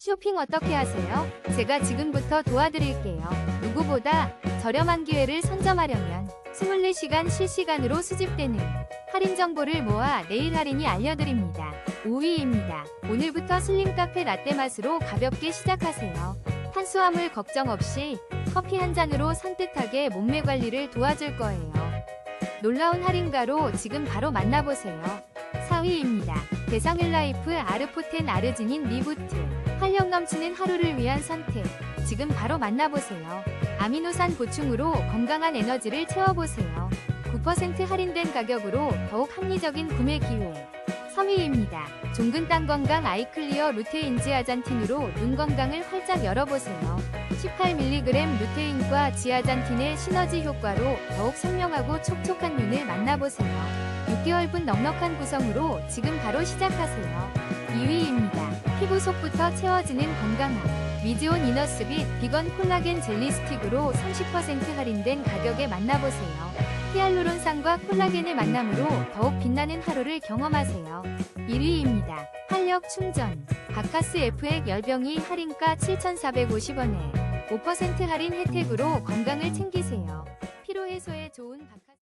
쇼핑 어떻게 하세요? 제가 지금부터 도와드릴게요. 누구보다 저렴한 기회를 선점하려면 24시간 실시간으로 수집되는 할인 정보를 모아 내일 할인이 알려드립니다. 5위입니다. 오늘부터 슬림 카페 라떼 맛으로 가볍게 시작하세요. 탄수화물 걱정 없이 커피 한 잔으로 산뜻하게 몸매 관리를 도와줄 거예요. 놀라운 할인가로 지금 바로 만나보세요. 4위입니다. 대성일라이프 아르포텐 아르지닌 리부트. 활력 넘치는 하루를 위한 선택. 지금 바로 만나보세요. 아미노산 보충으로 건강한 에너지를 채워보세요. 9% 할인된 가격으로 더욱 합리적인 구매 기회. 3위입니다. 종근 땅 건강 아이클리어 루테인 지 아잔틴으로 눈 건강을 활짝 열어보세요. 18mg 루테인과 지아잔틴의 시너지 효과로 더욱 선명하고 촉촉한 눈을 만나보세요. 6개월분 넉넉한 구성으로 지금 바로 시작하세요. 2위입니다. 피부 속부터 채워지는 건강함. 미지온 이너스빛 비건 콜라겐 젤리 스틱으로 30% 할인된 가격에 만나보세요. 히알루론산과 콜라겐의 만남으로 더욱 빛나는 하루를 경험하세요. 1위입니다. 활력 충전. 바카스 FX 열병이 할인가 7,450원에 5% 할인 혜택으로 건강을 챙기세요. 피로 해소에 좋은 바카